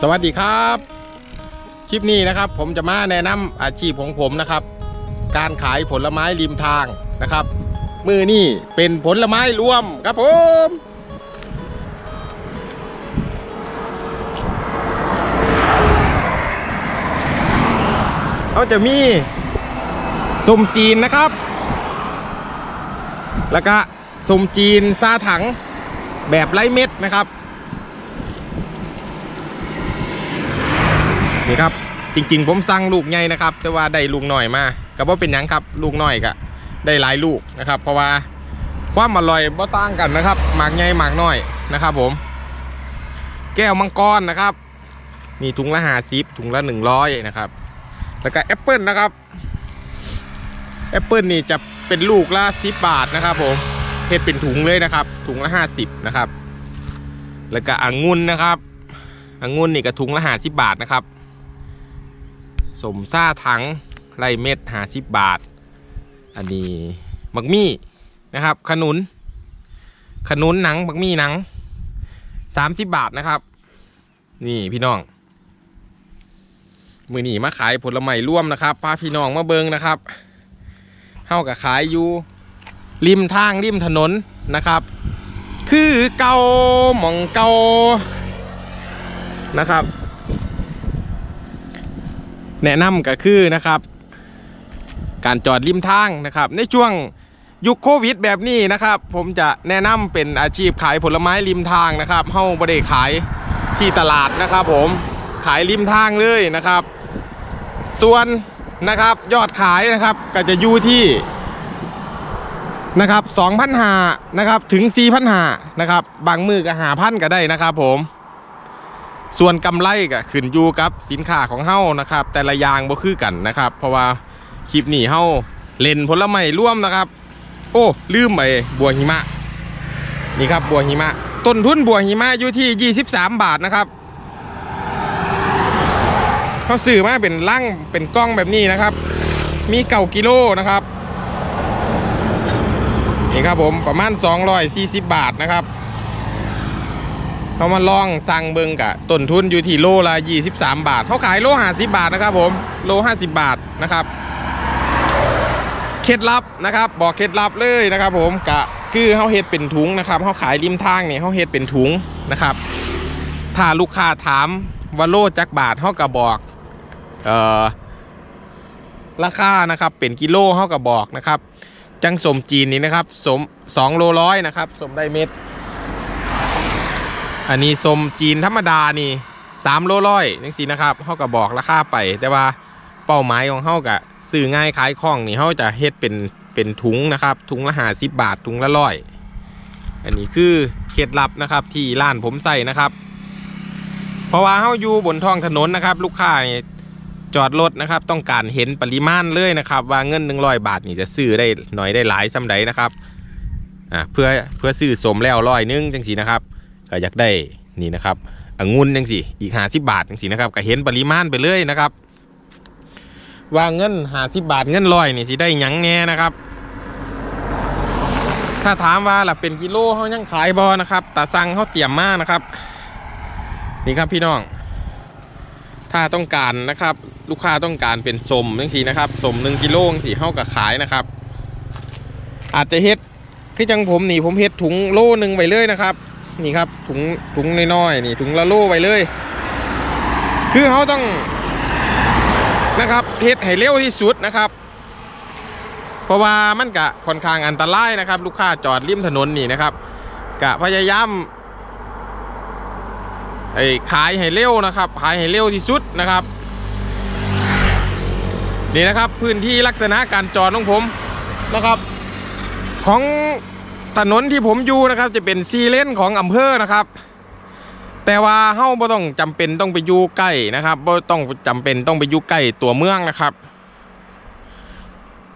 สวัสดีครับ คลิปนี้นะครับ ผมจะมาแนะนำอาชีพของผมนะครับ การขายผลไม้ริมทางนะครับ มือนี่เป็นผลไม้รวมครับผมเขาจะมีส้มจีนนะครับ แล้วก็ส้มจีนซาถังแบบไร้เม็ดนะครับ นี่ครับ จริง ๆ ผมสั่งลูกใหญ่นะครับ แต่ว่าได้ลูกหน่อยมาก็บ่เป็นยังครับ ลูกหน่อยก็ได้หลายลูกนะครับ เพราะว่าความอร่อยบ่ต่างกันนะครับหมากใหญ่หมากน้อยนะครับ ผม แก้วมังกรนะครับนี่ถุงละห้าสิบถุงละหนึ่งร้อยนะครับ แล้วก็แอปเปิลนะครับแอปเปิลนี่จะเป็นลูกละสิบบาทนะครับ ผมเฮ็ดเป็นถุงเลยนะครับ ถุงละห้าสิบนะครับ แล้วก็องุ่นนะครับองุ่นนี่ก็ถุงละห้าสิบบาทนะครับ สมซ่าถังไรเม็ดหาสิบบาท อันนี้บักมี่นะครับ ขนุน ขนุนหนังบักมี่หนังสามสิบบาทนะครับ นี่พี่น้อง มือหนีมาขายผลไม้ร่วมนะครับพาพี่น้องมาเบิงนะครับเฮากับขายอยู่ริมทางริมถนนนะครับ คือเกาหมองเกานะครับ แนะนำก็คือนะครับ การจอดริมทางนะครับ ในช่วงยุคโควิดแบบนี้นะครับ ผมจะแนะนำเป็นอาชีพขายผลไม้ริมทางนะครับเฮ้าบริขายที่ตลาดนะครับ ผมขายริมทางเลยนะครับ ส่วนนะครับยอดขายนะครับก็จะอยู่ที่นะครับ2,500นะครับถึง4,500นะครับ บางมือก็หาพันก็ได้นะครับผม ส่วนกำไรก็ขึ้นอยู่กับสินค้าของเฮ้านะครับ แต่ละอย่างบ่คือกันนะครับ เพราะว่าคลิปนี้เฮ้าเล่นผลไม้ร่วมนะครับ โอ้ลืมไปบัวหิมะ นี่ครับบัวหิมะ ต้นทุนบัวหิมะอยู่ที่ 23 บาทนะครับเขาซื้อมาเป็นลังเป็นกล้องแบบนี้นะครับ มีเก่ากิโลนะครับนี่ครับผมประมาณ 240 บาทนะครับ เขามาลองสั่งเบิงกะต้นทุนอยู่ที่โลละ 23 บาทเขาขายโล50บาทนะครับผมโล50 บาทนะครับเคล็ดลับนะครับ บอกเคล็ดลับเลยนะครับผมกะคือเขาเฮ็ดเป็นถุงนะครับเขาขายริมทางเนี่ยเขาเฮ็ดเป็นถุงนะครับ ถ้าลูกค้าถามว่าโลจักบาทเขาก็บอกเอ่อราคานะครับเป็นกิโลเขาก็บอกนะครับ จังสมจีนนี่นะครับสม2โลร้อยนะครับสมได้เม็ด อันนี้สมจีนธรรมดานี่สามโลร้อยนังสีนะครับเขาก็บอกราคาไป แต่ว่าเป้าหมายของเขากะซื้อง่ายขายคล่องนี่เขาจะเฮ็ดเป็นเป็นถุงนะครับ ถุงละห้าสิบบาทถุงละร้อยอันนี้คือเคล็ดลับนะครับที่ร้านผมใส่นะครับ เพราะว่าเขาอยู่บนท้องถนนนะครับ ลูกค้านี่จอดรถนะครับ ต้องการเห็นปริมาณเลยนะครับ ว่าเงินหนึ่งร้อยบาทนี่จะซื้อได้หน่อยได้หลายซ้ำใดนะครับอ่าเพื่อเพื่อซื้อสมแล้วร้อยนึงจังสีนะครับ ก็อยากได้นี่นะครับองุ่นจังสิอีกหาสิบาทจังสินะครับก็เห็นปริมาณไปเลยนะครับว่าเงินหาสิบาทเงินลอยนี่สิได้ยังแน่นะครับ ถ้าถามว่าล่ะเป็นกิโลเขายังขายบอนะครับแต่สั่งเขาเตรียมมากนะครับ นี่ครับพี่น้อง ถ้าต้องการนะครับ ลูกค้าต้องการเป็นสมจังสินะครับสมหนึ่งกิโลจังสิเขาก็ขายนะครับ อาจจะเฮ็ดคือจังผมนี่ผมเฮ็ดถุงโลหนึ่งไปเลยนะครับ นี่ครับถุงถุงน้อยๆนี่ถุงละโลไว้เลย คือเขาต้องนะครับเฮ็ดให้เร็วที่สุดนะครับ เพราะว่ามันกะค่อนข้างอันตรายนะครับ ลูกค้าจอดริมถนนนี่นะครับ กะพยายามไอ้ขายให้เร็วนะครับ ขายให้เร็วที่สุดนะครับนี่นะครับพื้นที่ลักษณะการจอดของผมนะครับ ของ ถนนที่ผมอยู่นะครับจะเป็นซีเลนของอำเภอนะครับ แต่ว่าเฮาบ่ต้องจำเป็นต้องไปอยู่ใกล้นะครับบ่ต้องจำเป็นต้องไปอยู่ใกล้ตัวเมืองนะครับ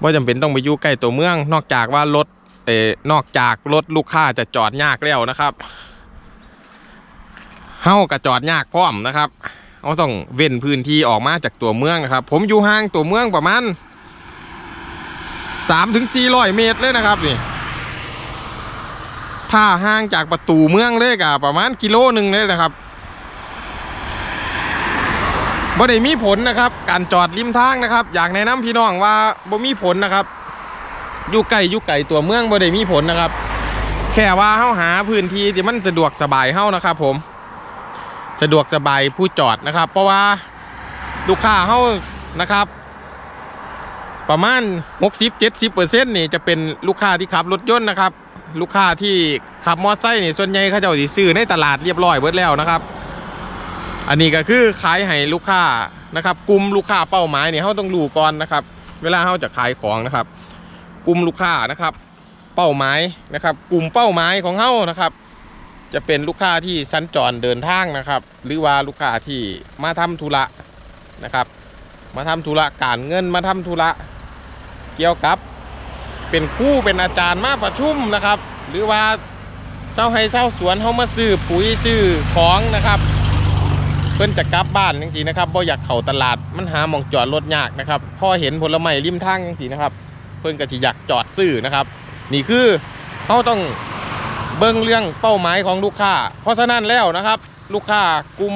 บ่จำเป็นต้องไปอยู่ใกล้ตัวเมือง นอกจากว่ารถเอ่อนอกจากรถลูกค้าจะจอดยากแล้วนะครับเฮาก็จอดยากพร้อมนะครับเฮาต้องเว้นพื้นที่ออกมาจากตัวเมืองนะครับ ผมอยู่ห่างตัวเมืองประมาณ3ถึง400เมตรเลยนะครับนี่ ถ้าห่างจากประตูเมืองเลยก็ประมาณกิโลหนึ่งเลยนะครับบ่ได้มีผลนะครับ การจอดริมทางนะครับ อยากแนะนำพี่น้องว่าบ่มีผลนะครับอยู่ไกลอยู่ไกลตัวเมืองบ่ได้มีผลนะครับ แค่ว่าเฮาหาพื้นที่ที่มันสะดวกสบายเฮานะครับ ผม สะดวกสบายผู้จอดนะครับ เพราะว่าลูกค้าเฮานะครับ ประมาณ 60-70%นี่จะเป็นลูกค้าที่ขับรถยนต์นะครับ ลูกค้าที่ขับมอเตอร์ไซค์นี่ส่วนใหญ่เขาเจ้าสิซื้อในตลาดเรียบร้อยเบิดแล้วนะครับ อันนี้ก็คือขายให้ลูกค้านะครับกลุ่มลูกค้าเป้าหมายเนี่ยเขาต้องรู้ก่อนนะครับ เวลาเขาจะขายของนะครับกลุ่มลูกค้านะครับ เป้าหมายนะครับ กลุ่มเป้าหมายของเขานะครับ จะเป็นลูกค้าที่สัญจรเดินทางนะครับ หรือว่าลูกค้าที่มาทำธุระนะครับ มาทำธุระการเงินมาทำธุระเกี่ยวกับ เป็นคู่เป็นอาจารย์มาประชุมนะครับ หรือว่าเจ้าให้เจ้าสวนเขามาซื้อปุ๋ยซื้อของนะครับ เพิ่นจะกลับบ้านจริงๆนะครับบ่อยากเข้าตลาดมันหาหมองจอดรถยากนะครับพอเห็นผลไม้ริมทางจริงๆนะครับ เพิ่นก็สิอยากจอดซื้อนะครับ นี่คือเขาต้องเบิ่งเรื่องเป้าหมายของลูกค้า เพราะฉะนั้นแล้วนะครับ ลูกค้ากลุ่ม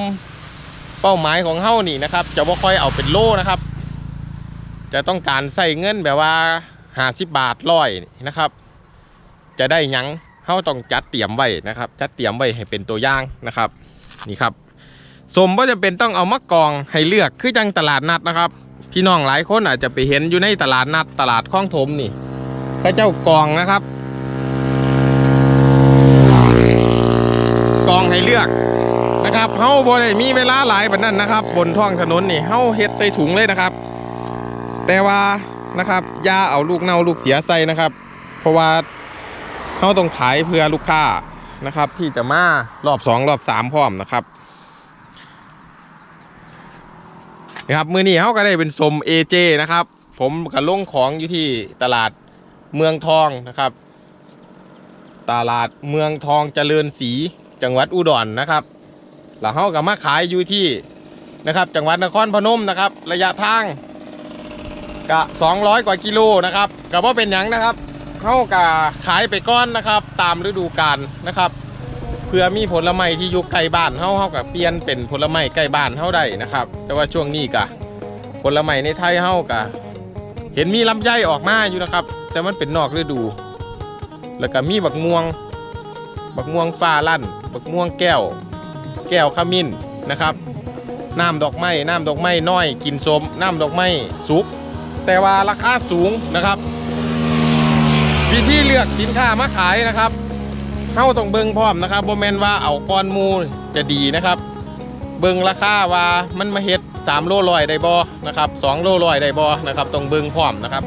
เป้าหมายของเฮานี่นะครับ จะบ่ค่อยเอาเป็นโลนะครับ จะต้องการใส่เงินแบบว่า ห้าสิบบาทร้อยนะครับ จะได้ยังเฮาต้องจัดเตรียมไว้นะครับ จัดเตรียมไว้ให้เป็นตัวอย่างนะครับนี่ครับสมว่าจะเป็นต้องเอามากองให้เลือกคือจังตลาดนัดนะครับ พี่น้องหลายคนอาจจะไปเห็นอยู่ในตลาดนัดตลาดคลองถมนี่เขาเจ้ากองนะครับ กองให้เลือกนะครับเฮาบ่ได้มีเวลาหลายแบบนั้นนะครับ บนท้องถนนนี่เฮาเฮ็ดใส่ถุงเลยนะครับ แต่ว่า นะครับอย่าเอาลูกเน่าลูกเสียใส่นะครับ เพราะว่าเฮาต้องขายเพื่อลูกค้านะครับ ที่จะมารอบสองรอบสามพร้อมนะครับนะครับมือนี้เขาก็ได้เป็นสม AJ นะครับ ผมก็ลงของอยู่ที่ตลาดเมืองทองนะครับ ตลาดเมืองทองเจริญศรีจังหวัดอุดรนะครับแล้วเขาก็มาขายอยู่ที่นะครับ จังหวัดนครพนมนะครับ ระยะทาง ก็200 กว่ากิโลนะครับก็บ่าเป็นหยังนะครับเข้าก็ขายไปก้อนนะครับ ตามฤดูกาลนะครับเพื่อมีผลไม้ที่อยู่ใกล้บ้านเฮาเฮากับเปลี่ยนเป็นผลไม้ใกล้บ้านเฮาได้นะครับ แต่ว่าช่วงนี้กะผลไม้ในไทยเฮากะเห็นมีลำไยออกมาอยู่นะครับ แต่มันเป็นนอกฤดู แล้วก็มีบักม่วง บักม่วงฟ้าลั่น บักม่วงแก้ว แก้วขมิ้นนะครับน้ำดอกไม้น้ำดอกไม้น้อย กินสมน้ำดอกไม้สุก แต่ว่าราคาสูงนะครับ วิธีเลือกสินค้ามาขายนะครับเข้าต้องเบิ้งพร้อมนะครับโบแมนว่าเอาก้อนมูจะดีนะครับ เบิ้งราคาว่ามันมาเฮ็ด3โลลอยได้บอนะครับ2โลลอยได้บอนะครับต้องเบิ้งพร้อมนะครับ